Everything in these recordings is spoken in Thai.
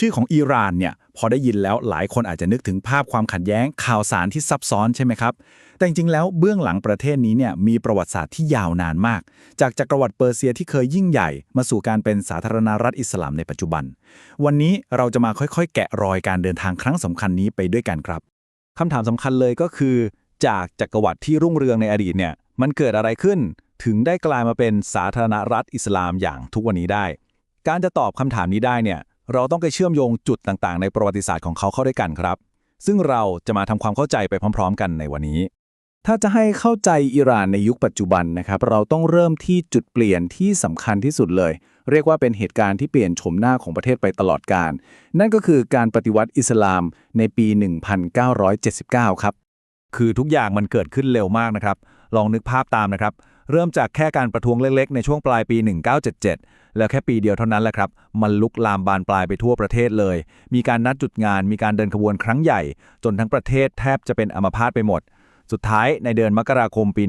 ชื่อของอิหร่านเนี่ยพอได้ยินแล้วหลายคนอาจจะนึกถึงภาพความขัดแย้งข่าวสารที่ซับซ้อนใช่ไหมครับ แต่จริงๆแล้วเบื้องหลังประเทศนี้เนี่ยมีประวัติศาสตร์ที่ยาวนานมาก จากจักรวรรดิเปอร์เซียที่เคยยิ่งใหญ่ มาสู่การเป็นสาธารณรัฐอิสลามในปัจจุบัน วันนี้เราจะมาค่อยๆ แกะรอยการเดินทางครั้งสำคัญนี้ไปด้วยกันครับคำถามสำคัญเลยก็คือ จากจักรวรรดิที่รุ่งเรืองในอดีตเนี่ยมันเกิดอะไรขึ้น ถึงได้กลายมาเป็นสาธารณรัฐอิสลามอย่างทุกวันนี้ได้ การจะตอบคำถามนี้ได้เนี่ย เราต้องไปเชื่อมโยงจุดต่างๆ ในประวัติศาสตร์ของเขาเข้าด้วยกันครับ ซึ่งเราจะมาทำความเข้าใจไปพร้อม ๆ กันในวันนี้ ถ้าจะให้เข้าใจอิหร่านในยุคปัจจุบันนะครับ เราต้องเริ่มที่จุดเปลี่ยนที่สำคัญที่สุดเลย เรียกว่าเป็นเหตุการณ์ที่เปลี่ยนโฉมหน้าของประเทศไปตลอดกาลนั่นก็คือการปฏิวัติอิสลามในปี 1979 ครับ คือทุกอย่างมันเกิดขึ้นเร็วมากนะครับ ลองนึกภาพตามนะครับเริ่มจากแค่การประท้วงเล็กๆ ในช่วงปลายปี 1977 แล้วแค่ปีเดียวเท่านั้นแหละครับ มันลุกลามบานปลายไปทั่วประเทศเลย มีการนัดจุดงาน มีการเดินขบวนครั้งใหญ่ จนทั้งประเทศแทบจะเป็นอัมพาตไปหมด สุดท้ายในเดือนมกราคมปี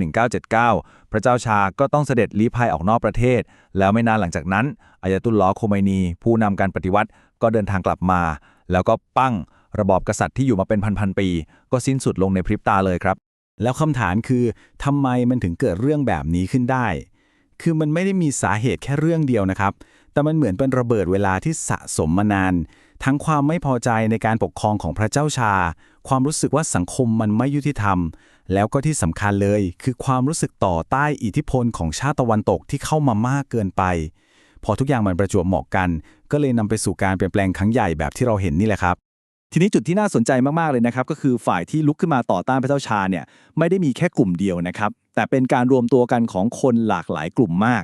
1979 พระเจ้าชาก็ต้องเสด็จลี้ภัยออกนอกประเทศ แล้วไม่นานหลังจากนั้นอายาตุลลอฮ์โคไมนี ผู้นำการปฏิวัติก็เดินทางกลับมา แล้วก็ปั้งระบอบกษัตริย์ที่อยู่มาเป็นพันๆปี ก็สิ้นสุดลงในพริบตาเลยครับ แล้วคำถามคือทำไมมันถึงเกิดเรื่องแบบนี้ขึ้นได้ คือมันไม่ได้มีสาเหตุแค่เรื่องเดียวนะครับ แต่มันเหมือนเป็นระเบิดเวลาที่สะสมมานาน ทั้งความไม่พอใจในการปกครองของพระเจ้าชา ความรู้สึกว่าสังคมมันไม่ยุติธรรม แล้วก็ที่สำคัญเลย คือความรู้สึกต่อใต้อิทธิพลของชาติตะวันตกที่เข้ามามากเกินไป พอทุกอย่างมันประจวบเหมาะกัน ก็เลยนำไปสู่การเปลี่ยนแปลงครั้งใหญ่แบบที่เราเห็นนี่แหละครับ ทีนี้จุดที่น่าสนใจมากๆเลยนะครับก็คือฝ่ายที่ลุกขึ้นมาต่อต้านพระเจ้าชาเนี่ยไม่ได้มีแค่กลุ่มเดียวนะครับ แต่เป็นการรวมตัวกันของคนหลากหลายกลุ่มมาก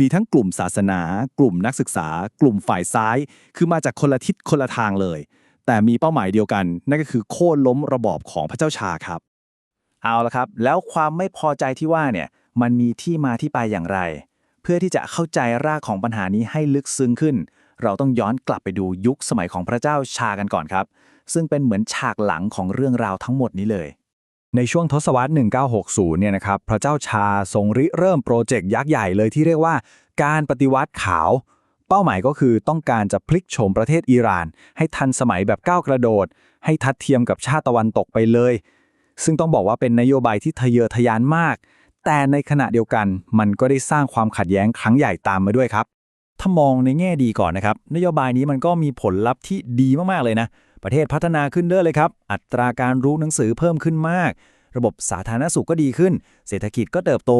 มีทั้งกลุ่มศาสนา กลุ่มนักศึกษา กลุ่มฝ่ายซ้าย คือมาจากคนละทิศคนละทางเลย แต่มีเป้าหมายเดียวกัน นั่นก็คือโค่นล้มระบอบของพระเจ้าชาครับ เอาละครับ แล้วความไม่พอใจที่ว่าเนี่ยมันมีที่มาที่ไปอย่างไร เพื่อที่จะเข้าใจรากของปัญหานี้ให้ลึกซึ้งขึ้นเราต้องย้อนกลับไปดูยุคสมัยของพระเจ้าชากันก่อนครับ ซึ่งเป็นเหมือนฉากหลังของเรื่องราวทั้งหมดนี้เลย ในช่วงทศวรรษ 1960 เนี่ยนะครับ พระเจ้าชาทรงริเริ่มโปรเจกต์ยักษ์ใหญ่เลยที่เรียกว่าการปฏิวัติขาว เป้าหมายก็คือต้องการจะพลิกโฉมประเทศอิหร่าน ให้ทันสมัยแบบก้าวกระโดด ให้ทัดเทียมกับชาติตะวันตกไปเลย ซึ่งต้องบอกว่าเป็นนโยบายที่ทะเยอทะยานมาก แต่ในขณะเดียวกัน มันก็ได้สร้างความขัดแย้งครั้งใหญ่ตามมาด้วยครับถ้ามองในแง่ดีก่อนนะครับ นโยบายนี้มันก็มีผลลัพธ์ที่ดีมาก ๆ เลยนะ ประเทศพัฒนาขึ้นเรื่อยเลยครับ อัตราการรู้หนังสือเพิ่มขึ้นมาก ระบบสาธารณสุขก็ดีขึ้น เศรษฐกิจก็เติบโต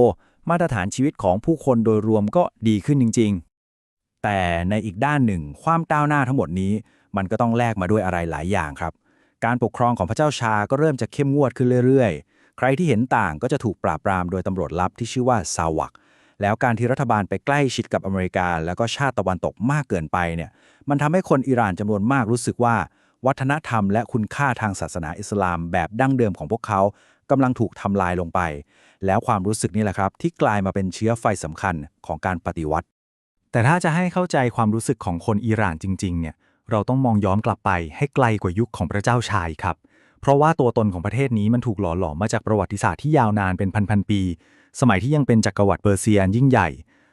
มาตรฐานชีวิตของผู้คนโดยรวมก็ดีขึ้นจริง ๆ แต่ในอีกด้านหนึ่ง ความก้าวหน้าทั้งหมดนี้ มันก็ต้องแลกมาด้วยอะไรหลายอย่างครับ การปกครองของพระเจ้าชาก็เริ่มจะเข้มงวดขึ้นเรื่อยๆ ใครที่เห็นต่างก็จะถูกปราบปรามโดยตำรวจลับที่ชื่อว่าซาวักแล้วการที่รัฐบาลไปใกล้ชิดกับอเมริกา แล้วก็ชาติตะวันตกมากเกินไปเนี่ย มันทำให้คนอิหร่านจำนวนมากรู้สึกว่า วัฒนธรรมและคุณค่าทางศาสนาอิสลามแบบดั้งเดิมของพวกเขากำลังถูกทำลายลงไป แล้วความรู้สึกนี่แหละครับ ที่กลายมาเป็นเชื้อไฟสำคัญของการปฏิวัติ แต่ถ้าจะให้เข้าใจความรู้สึกของคนอิหร่านจริง ๆ เนี่ย เราต้องมองย้อนกลับไปให้ไกลกว่ายุคของพระเจ้าชายครับ เพราะว่าตัวตนของประเทศนี้มันถูกหล่อหลอมมาจากประวัติศาสตร์ที่ยาวนานเป็นพันๆปี สมัยที่ยังเป็นจักรวรรดิเปอร์เซียยิ่งใหญ่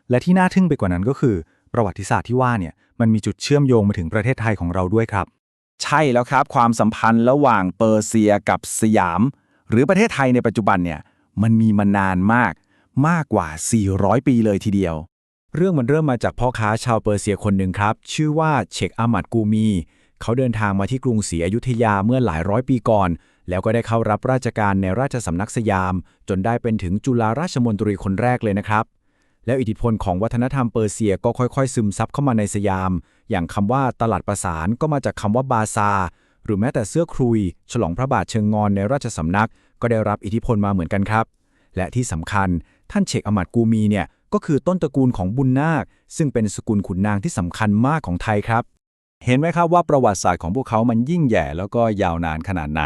และที่น่าทึ่งไปกว่านั้นก็คือ ประวัติศาสตร์ที่ว่าเนี่ยมันมีจุดเชื่อมโยงมาถึงประเทศไทยของเราด้วยครับ ใช่แล้วครับ ความสัมพันธ์ระหว่างเปอร์เซียกับสยาม หรือประเทศไทยในปัจจุบันเนี่ยมันมีมานานมากมากกว่า 400 ปีเลยทีเดียว เรื่องมันเริ่มมาจากพ่อค้าชาวเปอร์เซียคนหนึ่งครับ ชื่อว่าเชคอามัดกูมี เขาเดินทางมาที่กรุงศรีอยุธยาเมื่อหลายร้อยปีก่อน แล้วก็ได้เข้ารับราชการในราชสำนักสยาม จนได้เป็นถึงจุฬาราชมนตรีคนแรกเลยนะครับ แล้วอิทธิพลของวัฒนธรรมเปอร์เซียก็ค่อยๆ ซึมซับเข้ามาในสยาม อย่างคำว่าตลาดประสานก็มาจากคำว่าบาซา หรือแม้แต่เสื้อครุย ฉลองพระบาทเชิงงอนในราชสำนัก ก็ได้รับอิทธิพลมาเหมือนกันครับ และที่สำคัญท่านเชคอมัดกูมีเนี่ยก็คือต้นตระกูลของบุญนาค ซึ่งเป็นสกุลขุนนางที่สำคัญมากของไทยครับ เห็นไหมครับว่าประวัติศาสตร์ของพวกเขามันยิ่งใหญ่แล้วก็ยาวนานขนาดไหน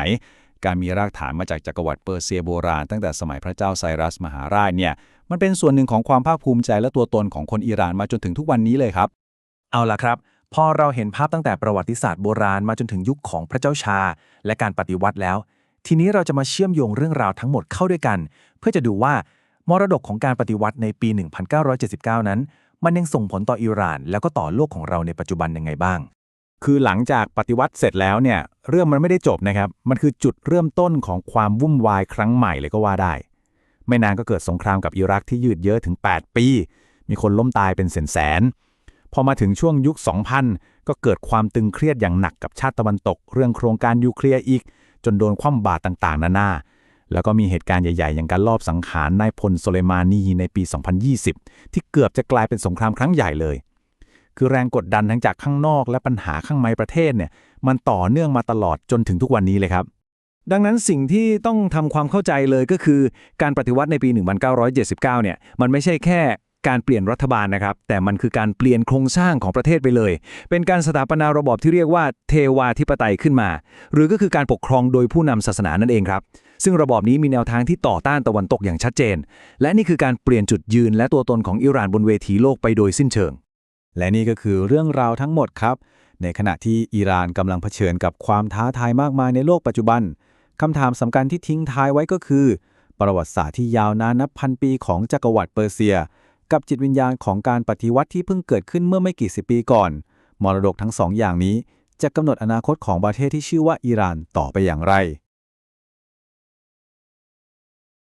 การมีรากฐานมาจากจักรวรรดิเปอร์เซียโบราณตั้งแต่สมัยพระเจ้าไซรัสมหาราชเนี่ย มันเป็นส่วนหนึ่งของความภาคภูมิใจและตัวตนของคนอิหร่านมาจนถึงทุกวันนี้เลยครับ เอาล่ะครับ พอเราเห็นภาพตั้งแต่ประวัติศาสตร์โบราณมาจนถึงยุคของพระเจ้าชา และการปฏิวัติแล้ว ทีนี้เราจะมาเชื่อมโยงเรื่องราวทั้งหมดเข้าด้วยกัน เพื่อจะดูว่ามรดกของการปฏิวัติในปี 1979 นั้น มันยังส่งผลต่ออิหร่าน แล้วก็ต่อโลกของเราในปัจจุบันยังไงบ้าง คือหลังจากปฏิวัติเสร็จแล้วเนี่ยเรื่องมันไม่ได้จบนะครับ มันคือจุดเริ่มต้นของความวุ่นวายครั้งใหม่เลยก็ว่าได้ ไม่นานก็เกิดสงครามกับอิรักที่ยืดเยื้อถึง 8 ปี มีคนล้มตายเป็นแสนๆพอมาถึงช่วงยุค 2000 ก็เกิดความตึงเครียดอย่างหนักกับชาติตะวันตก เรื่องโครงการนิวเคลียร์อีก จนโดนคว่ำบาตรต่างๆ นานา แล้วก็มีเหตุการณ์ใหญ่ๆ อย่างการลอบสังหารนายพลโซเลมานีในปี 2020 ที่เกือบจะกลายเป็นสงครามครั้งใหญ่เลย คือแรงกดดันทั้งจากข้างนอกและปัญหาข้างในประเทศเนี่ยมันต่อเนื่องมาตลอดจนถึงทุกวันนี้เลยครับ ดังนั้นสิ่งที่ต้องทำความเข้าใจเลยก็คือ การปฏิวัติในปี 1979 เนี่ย มันไม่ใช่แค่การเปลี่ยนรัฐบาลนะครับ แต่มันคือการเปลี่ยนโครงสร้างของประเทศไปเลย เป็นการสถาปนาระบอบที่เรียกว่าเทวาธิปไตยขึ้นมา หรือก็คือการปกครองโดยผู้นำศาสนานั่นเองครับ ซึ่งระบอบนี้มีแนวทางที่ต่อต้านตะวันตกอย่างชัดเจน และนี่คือการเปลี่ยนจุดยืนและตัวตนของอิหร่านบนเวทีโลกไปโดยสิ้นเชิง และนี่ก็คือเรื่องราวทั้งหมดครับ ในขณะที่อิหร่านกำลังเผชิญกับความท้าทายมากมายในโลกปัจจุบัน คำถามสำคัญที่ทิ้งท้ายไว้ก็คือ ประวัติศาสตร์ที่ยาวนานนับพันปีของจักรวรรดิเปอร์เซีย กับจิตวิญญาณของการปฏิวัติที่เพิ่งเกิดขึ้นเมื่อไม่กี่สิบปีก่อน มรดกทั้งสองอย่างนี้จะกำหนดอนาคตของประเทศที่ชื่อว่าอิหร่านต่อไปอย่างไร